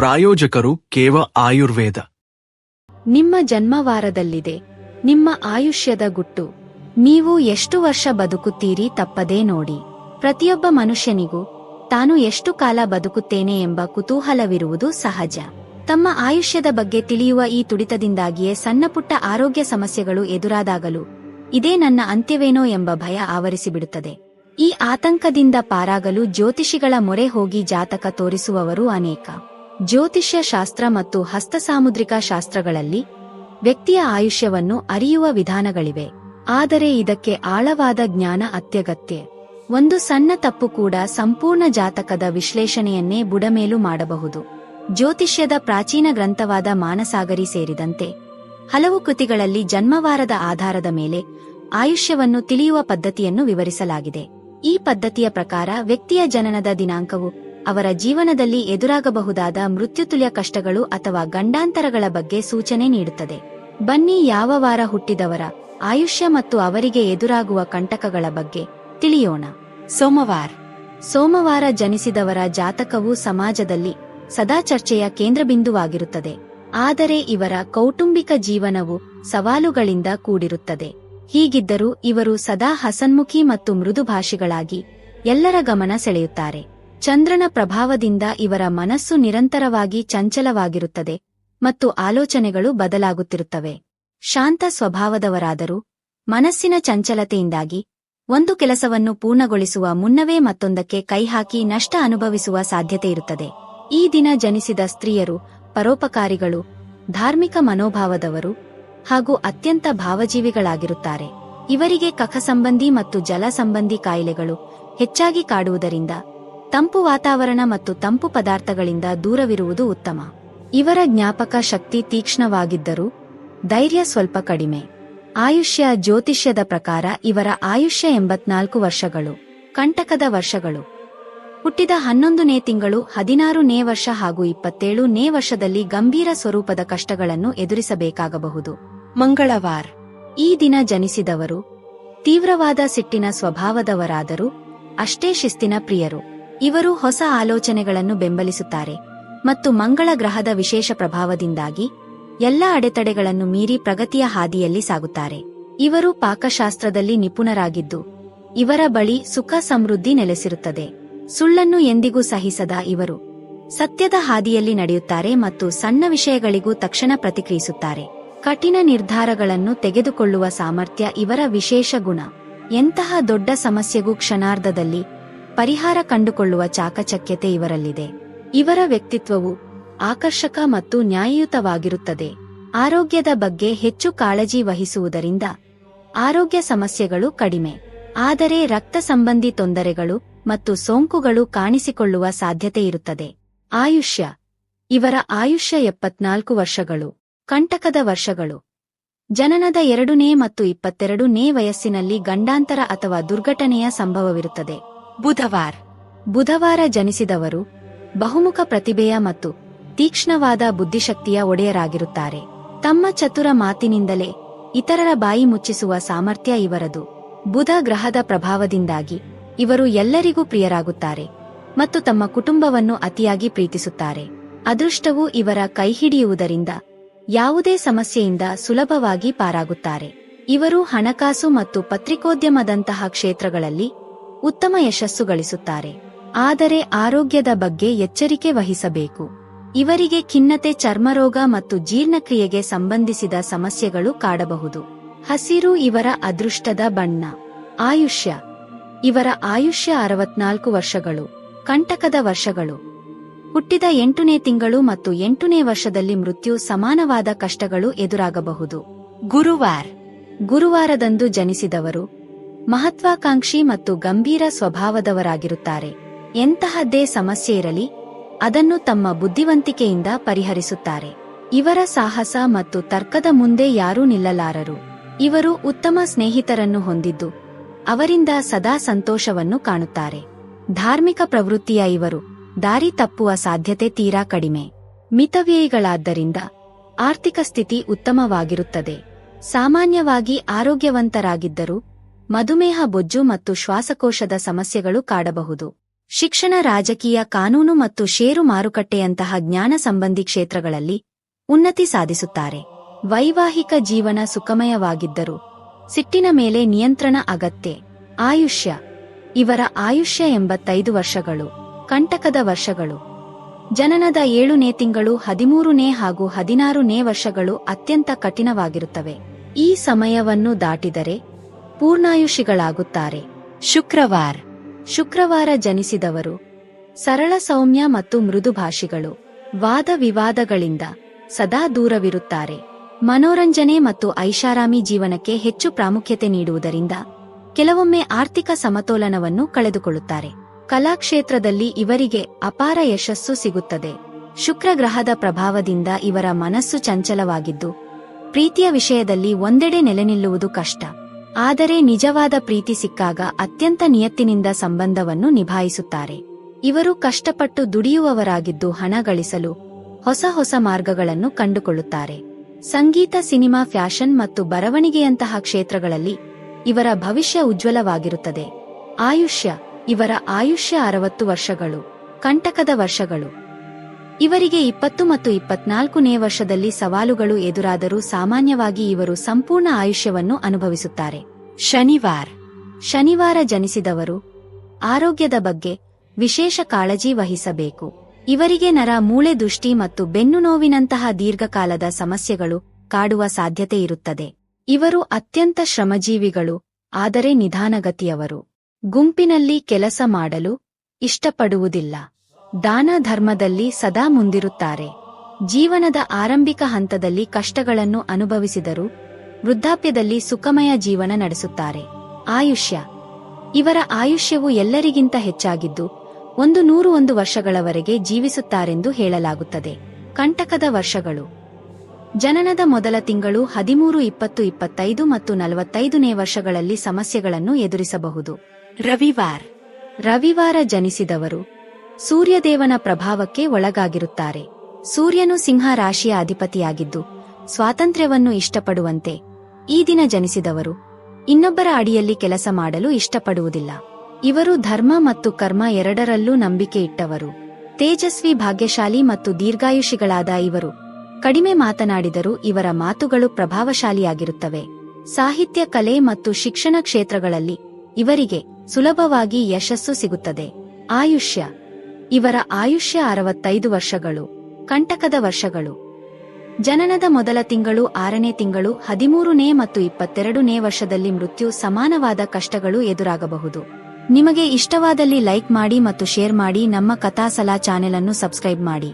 ಪ್ರಾಯೋಜಕರು ಕೇವ ಆಯುರ್ವೇದ. ನಿಮ್ಮ ಜನ್ಮವಾರದಲ್ಲಿದೆ. ನಿಮ್ಮ ಆಯುಷ್ಯದ ಗುಟ್ಟು. ನೀವು ಎಷ್ಟು ವರ್ಷ ಬದುಕುತ್ತೀರಿ ತಪ್ಪದೇ ನೋಡಿ. ಪ್ರತಿಯೊಬ್ಬ ಮನುಷ್ಯನಿಗೂ ತಾನು ಎಷ್ಟು ಕಾಲ ಬದುಕುತ್ತೇನೆ ಎಂಬ ಕುತೂಹಲವಿರುವುದು ಸಹಜ. ತಮ್ಮ ಆಯುಷ್ಯದ ಬಗ್ಗೆ ತಿಳಿಯುವ ಈ ತುಡಿತದಿಂದಾಗಿಯೇ ಸಣ್ಣಪುಟ್ಟ ಆರೋಗ್ಯ ಸಮಸ್ಯೆಗಳು ಎದುರಾದಾಗಲೂ ಇದೇ ನನ್ನ ಅಂತ್ಯವೇನೋ ಎಂಬ ಭಯ ಆವರಿಸಿಬಿಡುತ್ತದೆ. ಈ ಆತಂಕದಿಂದ ಪಾರಾಗಲು ಜ್ಯೋತಿಷಿಗಳ ಮೊರೆ ಹೋಗಿ ಜಾತಕ ತೋರಿಸುವವರು ಅನೇಕ. ಜ್ಯೋತಿಷ್ಯ ಶಾಸ್ತ್ರ ಮತ್ತು ಹಸ್ತಸಾಮುದ್ರಿಕ ಶಾಸ್ತ್ರಗಳಲ್ಲಿ ವ್ಯಕ್ತಿಯ ಆಯುಷ್ಯವನ್ನು ಅರಿಯುವ ವಿಧಾನಗಳಿವೆ. ಆದರೆ ಇದಕ್ಕೆ ಆಳವಾದ ಜ್ಞಾನ ಅತ್ಯಗತ್ಯ. ಒಂದು ಸಣ್ಣ ತಪ್ಪು ಕೂಡ ಸಂಪೂರ್ಣ ಜಾತಕದ ವಿಶ್ಲೇಷಣೆಯನ್ನೇ ಬುಡಮೇಲು ಮಾಡಬಹುದು. ಜ್ಯೋತಿಷ್ಯದ ಪ್ರಾಚೀನ ಗ್ರಂಥವಾದ ಮಾನಸಾಗರಿ ಸೇರಿದಂತೆ ಹಲವು ಕೃತಿಗಳಲ್ಲಿ ಜನ್ಮವಾರದ ಆಧಾರದ ಮೇಲೆ ಆಯುಷ್ಯವನ್ನು ತಿಳಿಯುವ ಪದ್ಧತಿಯನ್ನು ವಿವರಿಸಲಾಗಿದೆ. ಈ ಪದ್ಧತಿಯ ಪ್ರಕಾರ ವ್ಯಕ್ತಿಯ ಜನನದ ದಿನಾಂಕವು ಅವರ ಜೀವನದಲ್ಲಿ ಎದುರಾಗಬಹುದಾದ ಮೃತ್ಯುತುಲ್ಯ ಕಷ್ಟಗಳು ಅಥವಾ ಗಂಡಾಂತರಗಳ ಬಗ್ಗೆ ಸೂಚನೆ ನೀಡುತ್ತದೆ. ಬನ್ನಿ ಯಾವ ವಾರ ಹುಟ್ಟಿದವರ, ಆಯುಷ್ಯ ಮತ್ತು ಅವರಿಗೆ ಎದುರಾಗುವ ಕಂಟಕಗಳ ಬಗ್ಗೆ ತಿಳಿಯೋಣ. ಸೋಮವಾರ. ಸೋಮವಾರ ಜನಿಸಿದವರ ಜಾತಕವು ಸಮಾಜದಲ್ಲಿ ಸದಾ ಚರ್ಚೆಯ ಕೇಂದ್ರಬಿಂದುವಾಗಿರುತ್ತದೆ. ಆದರೆ ಇವರ ಕೌಟುಂಬಿಕ ಜೀವನವು ಸವಾಲುಗಳಿಂದ ಕೂಡಿರುತ್ತದೆ. ಹೀಗಿದ್ದರೂ ಇವರು ಸದಾ ಹಸನ್ಮುಖಿ ಮತ್ತು ಮೃದುಭಾಷಿಗಳಾಗಿ ಎಲ್ಲರ ಗಮನ ಸೆಳೆಯುತ್ತಾರೆ. ಚಂದ್ರನ ಪ್ರಭಾವದಿಂದ ಇವರ ಮನಸ್ಸು ನಿರಂತರವಾಗಿ ಚಂಚಲವಾಗಿರುತ್ತದೆ ಮತ್ತು ಆಲೋಚನೆಗಳು ಬದಲಾಗುತ್ತಿರುತ್ತವೆ. ಶಾಂತ ಸ್ವಭಾವದವರಾದರೂ ಮನಸ್ಸಿನ ಚಂಚಲತೆಯಿಂದಾಗಿ ಒಂದು ಕೆಲಸವನ್ನು ಪೂರ್ಣಗೊಳಿಸುವ ಮುನ್ನವೇ ಮತ್ತೊಂದಕ್ಕೆ ಕೈಹಾಕಿ ನಷ್ಟ ಅನುಭವಿಸುವ ಸಾಧ್ಯತೆಯಿರುತ್ತದೆ ಈ ದಿನ ಜನಿಸಿದ ಸ್ತ್ರೀಯರು, ಪರೋಪಕಾರಿಗಳು, ಧಾರ್ಮಿಕ ಮನೋಭಾವದವರು ಹಾಗೂ ಅತ್ಯಂತ ಭಾವಜೀವಿಗಳಾಗಿರುತ್ತಾರೆ. ಇವರಿಗೆ ಕಖ ಸಂಬಂಧಿ ಮತ್ತು ಜಲ ಸಂಬಂಧಿ ಕಾಯಿಲೆಗಳು ಹೆಚ್ಚಾಗಿ ಕಾಡುವುದರಿಂದ ತಂಪು ವಾತಾವರಣ ಮತ್ತು ತಂಪು ಪದಾರ್ಥಗಳಿಂದ ದೂರವಿರುವುದು ಉತ್ತಮ. ಇವರ ಜ್ಞಾಪಕ ಶಕ್ತಿ ತೀಕ್ಷ್ಣವಾಗಿದ್ದರೂ, ಧೈರ್ಯ ಸ್ವಲ್ಪ ಕಡಿಮೆ. ಆಯುಷ್ಯ ಜ್ಯೋತಿಷ್ಯದ ಪ್ರಕಾರ ಇವರ ಆಯುಷ್ಯ ಎಂಬತ್ನಾಲ್ಕು ವರ್ಷಗಳು, ಕಂಟಕದ ವರ್ಷಗಳು. ಹುಟ್ಟಿದ ಹನ್ನೊಂದನೇ ತಿಂಗಳು, ಹದಿನಾರು ನೇ ವರ್ಷ ಹಾಗೂ ಇಪ್ಪತ್ತೇಳು ನೇ ವರ್ಷದಲ್ಲಿ ಗಂಭೀರ ಸ್ವರೂಪದ ಕಷ್ಟಗಳನ್ನು ಎದುರಿಸಬೇಕಾಗಬಹುದು. ಮಂಗಳವಾರ. ಈ ದಿನ ಜನಿಸಿದವರು, ತೀವ್ರವಾದ ಸಿಟ್ಟಿನ ಸ್ವಭಾವದವರಾದರೂ, ಅಷ್ಟೇ ಶಿಸ್ತಿನ ಪ್ರಿಯರು. ಇವರು ಹೊಸ ಆಲೋಚನೆಗಳನ್ನು ಬೆಂಬಲಿಸುತ್ತಾರೆ ಮತ್ತು ಮಂಗಳ ಗ್ರಹದ ವಿಶೇಷ ಪ್ರಭಾವದಿಂದಾಗಿ ಎಲ್ಲ ಅಡೆತಡೆಗಳನ್ನು ಮೀರಿ ಪ್ರಗತಿಯ ಹಾದಿಯಲ್ಲಿ ಸಾಗುತ್ತಾರೆ. ಇವರು ಪಾಕಶಾಸ್ತ್ರದಲ್ಲಿ ನಿಪುಣರಾಗಿದ್ದು, ಇವರ ಬಳಿ ಸುಖ ಸಮೃದ್ಧಿ ನೆಲೆಸಿರುತ್ತದೆ. ಸುಳ್ಳನ್ನು ಎಂದಿಗೂ ಸಹಿಸದ ಇವರು ಸತ್ಯದ ಹಾದಿಯಲ್ಲಿ ನಡೆಯುತ್ತಾರೆ ಮತ್ತು ಸಣ್ಣ ವಿಷಯಗಳಿಗೂ ತಕ್ಷಣ ಪ್ರತಿಕ್ರಿಯಿಸುತ್ತಾರೆ. ಕಠಿಣ ನಿರ್ಧಾರಗಳನ್ನು ತೆಗೆದುಕೊಳ್ಳುವ ಸಾಮರ್ಥ್ಯ ಇವರ ವಿಶೇಷ ಗುಣ. ಎಂತಹ ದೊಡ್ಡ ಸಮಸ್ಯೆಗೂ ಕ್ಷಣಾರ್ಧದಲ್ಲಿ ಪರಿಹಾರ ಕಂಡುಕೊಳ್ಳುವ ಚಾಕಚಕ್ಯತೆ ಇವರಲ್ಲಿದೆ. ಇವರ ವ್ಯಕ್ತಿತ್ವವು ಆಕರ್ಷಕ ಮತ್ತು ನ್ಯಾಯಯುತವಾಗಿರುತ್ತದೆ. ಆರೋಗ್ಯದ ಬಗ್ಗೆ ಹೆಚ್ಚು ಕಾಳಜಿ ವಹಿಸುವುದರಿಂದ ಆರೋಗ್ಯ ಸಮಸ್ಯೆಗಳು ಕಡಿಮೆ. ಆದರೆ ರಕ್ತ ಸಂಬಂಧಿ ತೊಂದರೆಗಳು ಮತ್ತು ಸೋಂಕುಗಳು ಕಾಣಿಸಿಕೊಳ್ಳುವ ಸಾಧ್ಯತೆ ಇರುತ್ತದೆ. ಆಯುಷ್ಯ. ಇವರ ಆಯುಷ್ಯ ಎಪ್ಪತ್ನಾಲ್ಕು ವರ್ಷಗಳು. ಕಂಟಕದ ವರ್ಷಗಳು. ಜನನದ ಎರಡನೇ ಮತ್ತು ಇಪ್ಪತ್ತೆರಡು ನೇ ವಯಸ್ಸಿನಲ್ಲಿ ಗಂಡಾಂತರ ಅಥವಾ ದುರ್ಘಟನೆಯ ಸಂಭವವಿರುತ್ತದೆ. ಬುಧವಾರ. ಬುಧವಾರ ಜನಿಸಿದವರು ಬಹುಮುಖ ಪ್ರತಿಭೆಯ ಮತ್ತು ತೀಕ್ಷ್ಣವಾದ ಬುದ್ಧಿಶಕ್ತಿಯ ಒಡೆಯರಾಗಿರುತ್ತಾರೆ. ತಮ್ಮ ಚತುರ ಮಾತಿನಿಂದಲೇ ಇತರರ ಬಾಯಿ ಮುಚ್ಚಿಸುವ ಸಾಮರ್ಥ್ಯ ಇವರದು. ಬುಧ ಗ್ರಹದ ಪ್ರಭಾವದಿಂದಾಗಿ ಇವರು ಎಲ್ಲರಿಗೂ ಪ್ರಿಯರಾಗುತ್ತಾರೆ ಮತ್ತು ತಮ್ಮ ಕುಟುಂಬವನ್ನು ಅತಿಯಾಗಿ ಪ್ರೀತಿಸುತ್ತಾರೆ. ಅದೃಷ್ಟವು ಇವರ ಕೈಹಿಡಿಯುವುದರಿಂದ ಯಾವುದೇ ಸಮಸ್ಯೆಯಿಂದ ಸುಲಭವಾಗಿ ಪಾರಾಗುತ್ತಾರೆ. ಇವರು ಹಣಕಾಸು ಮತ್ತು ಪತ್ರಿಕೋದ್ಯಮದಂತಹ ಕ್ಷೇತ್ರಗಳಲ್ಲಿ ಉತ್ತಮ ಯಶಸ್ಸು ಗಳಿಸುತ್ತಾರೆ ಆದರೆ ಆರೋಗ್ಯದ ಬಗ್ಗೆ ಎಚ್ಚರಿಕೆ ವಹಿಸಬೇಕು. ಇವರಿಗೆ ಖಿನ್ನತೆ, ಚರ್ಮರೋಗ ಮತ್ತು ಜೀರ್ಣಕ್ರಿಯೆಗೆ ಸಂಬಂಧಿಸಿದ ಸಮಸ್ಯೆಗಳು ಕಾಡಬಹುದು. ಹಸಿರು ಇವರ ಅದೃಷ್ಟದ ಬಣ್ಣ. ಆಯುಷ್ಯ. ಇವರ ಆಯುಷ್ಯ ಅರವತ್ನಾಲ್ಕು ವರ್ಷಗಳು. ಕಂಟಕದ ವರ್ಷಗಳು. ಹುಟ್ಟಿದ ಎಂಟನೇ ತಿಂಗಳು ಮತ್ತು ಎಂಟನೇ ವರ್ಷದಲ್ಲಿ ಮೃತ್ಯು ಸಮಾನವಾದ ಕಷ್ಟಗಳು ಎದುರಾಗಬಹುದು. ಗುರುವಾರ್. ಗುರುವಾರದಂದು ಜನಿಸಿದವರು ಮಹತ್ವಾಕಾಂಕ್ಷಿ ಮತ್ತು ಗಂಭೀರ ಸ್ವಭಾವದವರಾಗಿರುತ್ತಾರೆ. ಎಂತಹದ್ದೇ ಸಮಸ್ಯೆ ಇರಲಿ, ಅದನ್ನು ತಮ್ಮ ಬುದ್ಧಿವಂತಿಕೆಯಿಂದ ಪರಿಹರಿಸುತ್ತಾರೆ. ಇವರ ಸಾಹಸ ಮತ್ತು ತರ್ಕದ ಮುಂದೆ ಯಾರೂ ನಿಲ್ಲಲಾರರು. ಇವರು ಉತ್ತಮ ಸ್ನೇಹಿತರನ್ನು ಹೊಂದಿದ್ದು, ಅವರಿಂದ ಸದಾ ಸಂತೋಷವನ್ನು ಕಾಣುತ್ತಾರೆ. ಧಾರ್ಮಿಕ ಪ್ರವೃತ್ತಿಯ ಇವರು, ದಾರಿ ತಪ್ಪುವ ಸಾಧ್ಯತೆ ತೀರಾ ಕಡಿಮೆ. ಮಿತವ್ಯಯಿಗಳಾದ್ದರಿಂದ, ಆರ್ಥಿಕ ಸ್ಥಿತಿ ಉತ್ತಮವಾಗಿರುತ್ತದೆ. ಸಾಮಾನ್ಯವಾಗಿ ಆರೋಗ್ಯವಂತರಾಗಿದ್ದರೂ ಮಧುಮೇಹ ಬೊಜ್ಜು ಮತ್ತು ಶ್ವಾಸಕೋಶದ ಸಮಸ್ಯೆಗಳು ಕಾಡಬಹುದು. ಶಿಕ್ಷಣ ರಾಜಕೀಯ ಕಾನೂನು ಮತ್ತು ಷೇರು ಮಾರುಕಟ್ಟೆಯಂತಹ ಜ್ಞಾನ ಸಂಬಂಧಿ ಕ್ಷೇತ್ರಗಳಲ್ಲಿ ಉನ್ನತಿ ಸಾಧಿಸುತ್ತಾರೆ. ವೈವಾಹಿಕ ಜೀವನ ಸುಖಮಯವಾಗಿದ್ದರು ಸಿಟ್ಟಿನ ಮೇಲೆ ನಿಯಂತ್ರಣ ಅಗತ್ಯ. ಆಯುಷ್ಯ. ಇವರ ಆಯುಷ್ಯ ಎಂಬತ್ತೈದು ವರ್ಷಗಳು, ಕಂಟಕದ ವರ್ಷಗಳು. ಜನನದ ಏಳುನೇ ತಿಂಗಳು, ಹದಿಮೂರುನೇ ಹಾಗೂ ಹದಿನಾರುನೇ ವರ್ಷಗಳು ಅತ್ಯಂತ ಕಠಿಣವಾಗಿರುತ್ತವೆ. ಈ ಸಮಯವನ್ನು ದಾಟಿದರೆ ಪೂರ್ಣಾಯುಷಿಗಳಾಗುತ್ತಾರೆ. ಶುಕ್ರವಾರ. ಶುಕ್ರವಾರ ಜನಿಸಿದವರು ಸರಳ ಸೌಮ್ಯ ಮತ್ತು ಮೃದುಭಾಷಿಗಳು ವಾದ ವಿವಾದಗಳಿಂದ ಸದಾ ದೂರವಿರುತ್ತಾರೆ. ಮನೋರಂಜನೆ ಮತ್ತು ಐಷಾರಾಮಿ ಜೀವನಕ್ಕೆ ಹೆಚ್ಚು ಪ್ರಾಮುಖ್ಯತೆ ನೀಡುವುದರಿಂದ ಕೆಲವೊಮ್ಮೆ ಆರ್ಥಿಕ ಸಮತೋಲನವನ್ನು ಕಳೆದುಕೊಳ್ಳುತ್ತಾರೆ. ಕಲಾಕ್ಷೇತ್ರದಲ್ಲಿ ಇವರಿಗೆ ಅಪಾರ ಯಶಸ್ಸು ಸಿಗುತ್ತದೆ. ಶುಕ್ರ ಗ್ರಹದ ಪ್ರಭಾವದಿಂದ ಇವರ ಮನಸ್ಸು ಚಂಚಲವಾಗಿದ್ದು, ಪ್ರೀತಿಯ ವಿಷಯದಲ್ಲಿ ಒಂದೆಡೆ ನೆಲೆನಿಲ್ಲುವುದು ಕಷ್ಟ. ಆದರೆ ನಿಜವಾದ ಪ್ರೀತಿ ಸಿಕ್ಕಾಗ ಅತ್ಯಂತ ನಿಯತ್ತಿನಿಂದ ಸಂಬಂಧವನ್ನು ನಿಭಾಯಿಸುತ್ತಾರೆ. ಇವರು ಕಷ್ಟಪಟ್ಟು ದುಡಿಯುವವರಾಗಿದ್ದು ಹಣ ಗಳಿಸಲು ಹೊಸ ಹೊಸ ಮಾರ್ಗಗಳನ್ನು ಕಂಡುಕೊಳ್ಳುತ್ತಾರೆ. ಸಂಗೀತ, ಸಿನಿಮಾ, ಫ್ಯಾಷನ್ ಮತ್ತು ಬರವಣಿಗೆಯಂತಹ ಕ್ಷೇತ್ರಗಳಲ್ಲಿ ಇವರ ಭವಿಷ್ಯ ಉಜ್ವಲವಾಗಿರುತ್ತದೆ. ಆಯುಷ್ಯ, ಇವರ ಆಯುಷ್ಯ ಅರವತ್ತು ವರ್ಷಗಳು, ಕಂಟಕದ ವರ್ಷಗಳು. ಇವರಿಗೆ ಇಪ್ಪತ್ತು ಮತ್ತು ಇಪ್ಪತ್ನಾಲ್ಕನೇ ವರ್ಷದಲ್ಲಿ ಸವಾಲುಗಳು ಎದುರಾದರೂ ಸಾಮಾನ್ಯವಾಗಿ ಇವರು ಸಂಪೂರ್ಣ ಆಯುಷ್ಯವನ್ನು ಅನುಭವಿಸುತ್ತಾರೆ. ಶನಿವಾರ. ಶನಿವಾರ ಜನಿಸಿದವರು ಆರೋಗ್ಯದ ಬಗ್ಗೆ ವಿಶೇಷ ಕಾಳಜಿ ವಹಿಸಬೇಕು. ಇವರಿಗೆ ನರ ಮೂಳೆ ದುಷ್ಟಿ ಮತ್ತು ಬೆನ್ನು ನೋವಿನಂತಹ ದೀರ್ಘಕಾಲದ ಸಮಸ್ಯೆಗಳು ಕಾಡುವ ಸಾಧ್ಯತೆ ಇರುತ್ತದೆ. ಇವರು ಅತ್ಯಂತ ಶ್ರಮಜೀವಿಗಳು, ಆದರೆ ನಿಧಾನಗತಿಯವರು. ಗುಂಪಿನಲ್ಲಿ ಕೆಲಸ ಮಾಡಲು ಇಷ್ಟಪಡುವುದಿಲ್ಲ. ದಾನ ಧರ್ಮದಲ್ಲಿ ಸದಾ ಮುಂದಿರುತ್ತಾರೆ. ಜೀವನದ ಆರಂಭಿಕ ಹಂತದಲ್ಲಿ ಕಷ್ಟಗಳನ್ನು ಅನುಭವಿಸಿದರು ವೃದ್ಧಾಪ್ಯದಲ್ಲಿ ಸುಖಮಯ ಜೀವನ ನಡೆಸುತ್ತಾರೆ. ಆಯುಷ್ಯ. ಇವರ ಆಯುಷ್ಯವು ಎಲ್ಲರಿಗಿಂತ ಹೆಚ್ಚಾಗಿದ್ದು, ಒಂದು ನೂರು ಒಂದು ವರ್ಷಗಳವರೆಗೆ ಜೀವಿಸುತ್ತಾರೆಂದು ಹೇಳಲಾಗುತ್ತದೆ. ಕಂಟಕದ ವರ್ಷಗಳು. ಜನನದ ಮೊದಲ ತಿಂಗಳು ಹದಿಮೂರು, ಇಪ್ಪತ್ತು, ಇಪ್ಪತ್ತೈದು ಮತ್ತು ನಲವತ್ತೈದನೇ ವರ್ಷಗಳಲ್ಲಿ ಸಮಸ್ಯೆಗಳನ್ನು ಎದುರಿಸಬಹುದು. ರವಿವಾರ. ರವಿವಾರ ಜನಿಸಿದವರು ಸೂರ್ಯದೇವನ ಪ್ರಭಾವಕ್ಕೆ ಒಳಗಾಗಿರುತ್ತಾರೆ. ಸೂರ್ಯನು ಸಿಂಹ ರಾಶಿಯ ಅಧಿಪತಿಯಾಗಿದ್ದು, ಸ್ವಾತಂತ್ರ್ಯವನ್ನು ಇಷ್ಟಪಡುವಂತೆ ಈ ದಿನ ಜನಿಸಿದವರು. ಇನ್ನೊಬ್ಬರ ಅಡಿಯಲ್ಲಿ ಕೆಲಸ ಮಾಡಲು ಇಷ್ಟಪಡುವುದಿಲ್ಲ. ಇವರು ಧರ್ಮ ಮತ್ತು ಕರ್ಮ ಎರಡರಲ್ಲೂ ನಂಬಿಕೆ ಇಟ್ಟವರು. ತೇಜಸ್ವಿ, ಭಾಗ್ಯಶಾಲಿ ಮತ್ತು ದೀರ್ಘಾಯುಷಿಗಳಾದ ಇವರು. ಕಡಿಮೆ ಮಾತನಾಡಿದರೂ ಇವರ ಮಾತುಗಳು ಪ್ರಭಾವಶಾಲಿಯಾಗಿರುತ್ತವೆ. ಸಾಹಿತ್ಯ, ಕಲೆ ಮತ್ತು ಶಿಕ್ಷಣ ಕ್ಷೇತ್ರಗಳಲ್ಲಿ ಇವರಿಗೆ ಸುಲಭವಾಗಿ ಯಶಸ್ಸು ಸಿಗುತ್ತದೆ. ಆಯುಷ್ಯ. ಇವರ ಆಯುಷ್ಯ ಅರವತ್ತೈದು ವರ್ಷಗಳು, ಕಂಟಕದ ವರ್ಷಗಳು. ಜನನದ ಮೊದಲ ತಿಂಗಳು ಆರನೇ ತಿಂಗಳು ಹದಿಮೂರನೇ ಮತ್ತು ಇಪ್ಪತ್ತೆರಡನೇ ವರ್ಷದಲ್ಲಿ ಮೃತ್ಯು ಸಮಾನವಾದ ಕಷ್ಟಗಳು ಎದುರಾಗಬಹುದು. ನಿಮಗೆ ಇಷ್ಟವಾದಲ್ಲಿ ಲೈಕ್ ಮಾಡಿ ಮತ್ತು ಶೇರ್ ಮಾಡಿ ನಮ್ಮ ಕಥಾಸಲಾ ಚಾನೆಲ್ ಅನ್ನು ಸಬ್ಸ್ಕ್ರೈಬ್ ಮಾಡಿ.